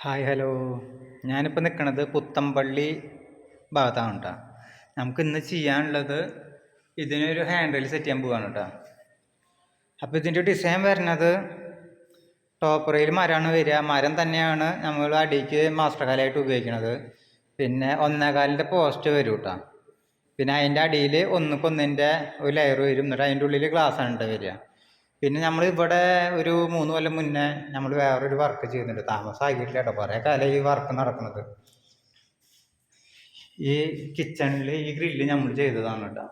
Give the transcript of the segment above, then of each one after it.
Hi hello. ഞാനിപ്പോൾ നിൽക്കുന്നത് പുത്തമ്പള്ളി ഭാഗത്താണ് കേട്ടോ നമുക്ക് ഇന്ന് ചെയ്യാനുള്ളത് ഇതിനൊരു ഹാൻഡിൽ സെറ്റ് ചെയ്യാൻ പോവാണ് കേട്ടോ അപ്പോൾ ഇതിന്റെ ഡിസൈൻ വരുന്നത് ടോപ്പ് റെയിൽ മരമാണ് വരിക. മരം തന്നെയാണ് നമ്മൾ അടിക്ക് മാസ്റ്റർ കാലായിട്ട് ഉപയോഗിക്കുന്നത് പിന്നെ ഒന്നേകാലിന്റെ പോസ്റ്റ് വരും കേട്ടോ പിന്നെ അതിന്റെ അടിയിൽ ഒന്നുക്കൊന്നിന്റെ ഒരു ലെയർ വരും. എന്നിട്ട് അതിന്റെ ഉള്ളിൽ ഗ്ലാസ് ആണ് കേട്ടോ വരിക. പിന്നെ നമ്മൾ ഇവിടെ ഒരു മൂന്ന് കൊല്ലം മുന്നേ നമ്മൾ വേറൊരു വർക്ക് ചെയ്യുന്നുണ്ട് താമസമാക്കിയിട്ടില്ല കേട്ടോ കുറേ കാലം ഈ വർക്ക് നടക്കുന്നത്. ഈ കിച്ചണിൽ ഈ ഗ്രില്ല് നമ്മൾ ചെയ്തതാണ് കേട്ടോ.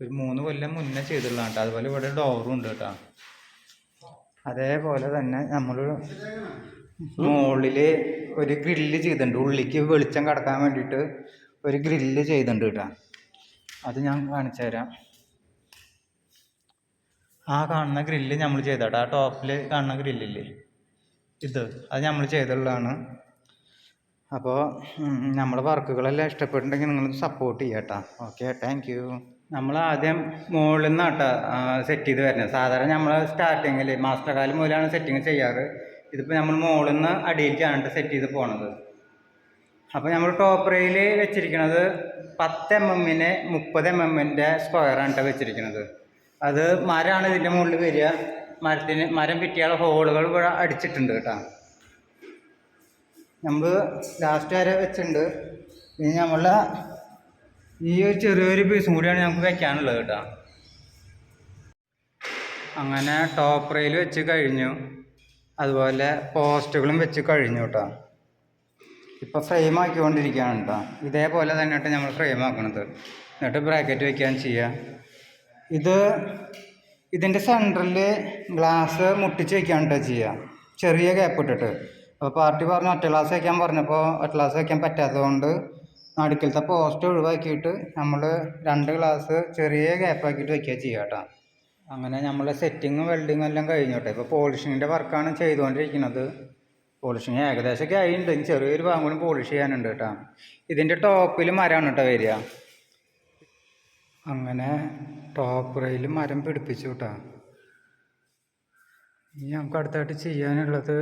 ഒരു മൂന്ന് കൊല്ലം മുന്നേ ചെയ്തിട്ടുള്ളതാണ് കേട്ടോ. അതുപോലെ ഇവിടെ ഡോറും ഉണ്ട് കേട്ടോ. അതേപോലെ തന്നെ നമ്മൾ മുകളിൽ ഒരു ഗ്രില്ല് ചെയ്തിട്ടുണ്ട്. ഉള്ളിക്ക് വെളിച്ചം കടക്കാൻ വേണ്ടിയിട്ട് ഒരു ഗ്രില്ല് ചെയ്തിട്ടുണ്ട് കേട്ടോ. അത് ഞാൻ കാണിച്ചു തരാം. ആ കാണുന്ന ഗ്രില്ല് നമ്മൾ ചെയ്തോട്ടെ ആ ടോപ്പിൽ കാണുന്ന ഗ്രില്ലില്ലേ ഇത്. അത് നമ്മൾ ചെയ്തുള്ളതാണ്. അപ്പോൾ നമ്മുടെ വർക്കുകളെല്ലാം ഇഷ്ടപ്പെട്ടിട്ടുണ്ടെങ്കിൽ നിങ്ങൾ സപ്പോർട്ട് ചെയ്യാം കേട്ടോ ഓക്കെ താങ്ക് യു നമ്മൾ ആദ്യം മുകളിൽ നിന്നാട്ടോ സെറ്റ് ചെയ്ത് വരുന്നത്. സാധാരണ നമ്മൾ സ്റ്റാർട്ടിങ്ങിൽ മാസ്റ്റർ കാലം മുതലാണ് സെറ്റിങ് ചെയ്യാറ്. ഇതിപ്പോൾ നമ്മൾ മുകളിൽ നിന്ന് അടിയിലേക്കാണ് സെറ്റ് ചെയ്ത് പോണത്. അപ്പോൾ നമ്മൾ ടോപ്പ് റെയിൽ വെച്ചിരിക്കുന്നത് പത്ത് എം എമ്മിന് മുപ്പത് എം എമ്മിന്റെ സ്ക്വയറാണ് കേട്ടോ വെച്ചിരിക്കുന്നത് അത് മരമാണ് ഇതിന്റെ മുകളിൽ വരിക. മരത്തിന് മരം പിറ്റിയുള്ള ഹോളുകൾ ഇവിടെ അടിച്ചിട്ടുണ്ട് കേട്ടോ. നമ്മൾ ലാസ്റ്റ് വരെ വെച്ചിട്ടുണ്ട്. ഇനി നമ്മൾ ഈ ഒരു ചെറിയൊരു പീസും കൂടിയാണ് നമുക്ക് വെക്കാനുള്ളത് കേട്ടോ. അങ്ങനെ ടോപ്പ് റെയിൽ വെച്ച് കഴിഞ്ഞു. അതുപോലെ പോസ്റ്റുകളും വെച്ച് കഴിഞ്ഞു കേട്ടോ. ഇപ്പോൾ ഫ്രെയിം ആക്കിക്കൊണ്ടിരിക്കുകയാണ് കേട്ടോ ഇതേപോലെ തന്നെ കേട്ടോ നമ്മൾ ഫ്രെയിം ആക്കണത്. എന്നിട്ട് ബ്രാക്കറ്റ് വെക്കാൻ ചെയ്യുക ഇത് ഇതിന്റെ സെന്ററിൽ ഗ്ലാസ് മുട്ടിച്ച് വയ്ക്കാൻ കേട്ടോ ചെയ്യുക ചെറിയ ഗ്യാപ്പ് ഇട്ടിട്ട്. അപ്പോൾ പാർട്ടി പറഞ്ഞു ഒറ്റ ഗ്ലാസ് വയ്ക്കാൻ പറഞ്ഞപ്പോൾ ഒറ്റ ഗ്ലാസ് വയ്ക്കാൻ പറ്റാത്തതുകൊണ്ട് നടുക്കിലത്തെ പോസ്റ്റ് ഒഴിവാക്കിയിട്ട് നമ്മൾ രണ്ട് ഗ്ലാസ് ചെറിയ ഗ്യാപ്പ് ആക്കിയിട്ട് വയ്ക്കുക ചെയ്യുക കേട്ടോ അങ്ങനെ നമ്മൾ സെറ്റിങ്ങും വെൽഡിങ്ങും എല്ലാം കഴിഞ്ഞോട്ടെ ഇപ്പോൾ പോളിഷിങ്ങിന്റെ വർക്കാണ് ചെയ്തുകൊണ്ടിരിക്കുന്നത്. പോളിഷിങ് ഏകദേശമൊക്കെ ആയിട്ടുണ്ട്. ഇനി ചെറിയൊരു ഭാഗം കൂടി പോളിഷ് ചെയ്യാനുണ്ട് കേട്ടോ. ഇതിന്റെ ടോപ്പിൽ മരമാണ് കേട്ടോ വരിക. അങ്ങനെ ടോപ്പ് റെയിൽ മരം പിടിപ്പിച്ചു കേട്ടോ. ഇനി നമുക്ക് അടുത്തായിട്ട് ചെയ്യാനുള്ളത്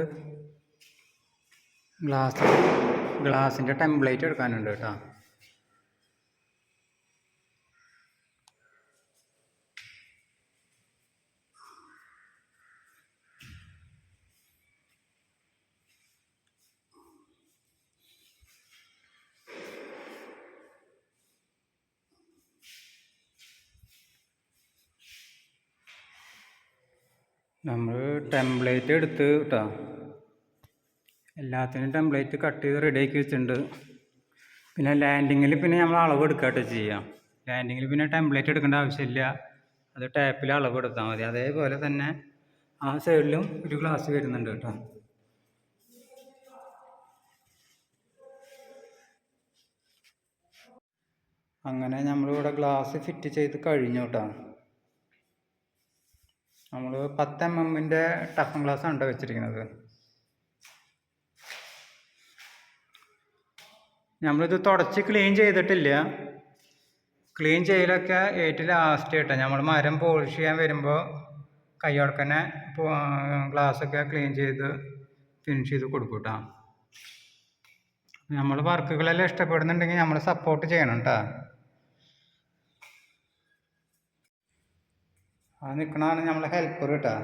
ഗ്ലാസ് ഗ്ലാസിന്റെ ടെംപ്ലേറ്റ് എടുക്കാനുണ്ട് കേട്ടോ. നമ്മൾ ടെംപ്ലേറ്റ് എടുത്ത് കേട്ടോ എല്ലാത്തിനും ടെംപ്ലേറ്റ് കട്ട് ചെയ്ത് റെഡി ആക്കി വെച്ചിട്ടുണ്ട്. പിന്നെ ലാൻഡിങ്ങിൽ പിന്നെ നമ്മൾ അളവ് എടുക്കാട്ടോ ചെയ്യാം. ലാൻഡിങ്ങിൽ പിന്നെ ടെംപ്ലേറ്റ് എടുക്കേണ്ട ആവശ്യമില്ല അത് ടാപ്പിൽ അളവ് എടുത്താൽ മതി. അതേപോലെ തന്നെ ആ സൈഡിലും ഒരു ഗ്ലാസ് വരുന്നുണ്ട് കേട്ടോ അങ്ങനെ നമ്മളിവിടെ ഗ്ലാസ് ഫിറ്റ് ചെയ്ത് കഴിഞ്ഞു കേട്ടോ പത്ത് എം എമ്മിന്റെ ടഫൻ ഗ്ലാസ് ആണ് വെച്ചിരിക്കുന്നത്. നമ്മളിത് തുടച്ച് ക്ലീൻ ചെയ്തിട്ടില്ല. ക്ലീൻ ചെയ്യലൊക്കെ ഏറ്റവും ലാസ്റ്റ് കേട്ടോ നമ്മൾ മരം പോളിഷ് ചെയ്യാൻ വരുമ്പോൾ കൈയോടക്കന്നെ ഗ്ലാസ്സൊക്കെ ക്ലീൻ ചെയ്ത് ഫിനിഷ് ചെയ്ത് കൊടുക്കും കേട്ടോ നമ്മൾ വർക്കുകളെല്ലാം ഇഷ്ടപ്പെടുന്നുണ്ടെങ്കിൽ നമ്മൾ സപ്പോർട്ട് ചെയ്യണം കേട്ടോ ആ നിൽക്കണതാണ് നമ്മളെ ഹെൽപ്പർ കേട്ടോ.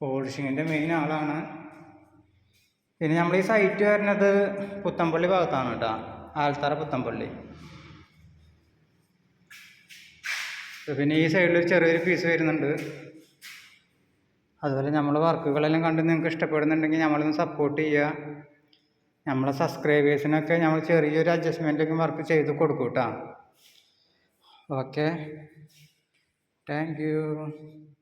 പോളിഷിങ്ങിന്റെ മെയിൻ ആളാണ്. പിന്നെ നമ്മൾ ഈ സൈറ്റ് വരുന്നത് പുത്തമ്പള്ളി ഭാഗത്താണ് കേട്ടോ. ആൽത്തറ പുത്തമ്പള്ളി. പിന്നെ ഈ സൈഡിൽ ഒരു ചെറിയൊരു പീസ് വരുന്നുണ്ട്. അതുപോലെ നമ്മൾ വർക്കുകളെല്ലാം കണ്ട് നിങ്ങൾക്ക് ഇഷ്ടപ്പെടുന്നുണ്ടെങ്കിൽ നമ്മളൊന്ന് സപ്പോർട്ട് ചെയ്യുക. നമ്മളെ സബ്സ്ക്രൈബേഴ്സിനൊക്കെ നമ്മൾ ചെറിയൊരു അഡ്ജസ്റ്റ്മെന്റൊക്കെ വർക്ക് ചെയ്ത് കൊടുക്കും കേട്ടോ. Okay Thank you.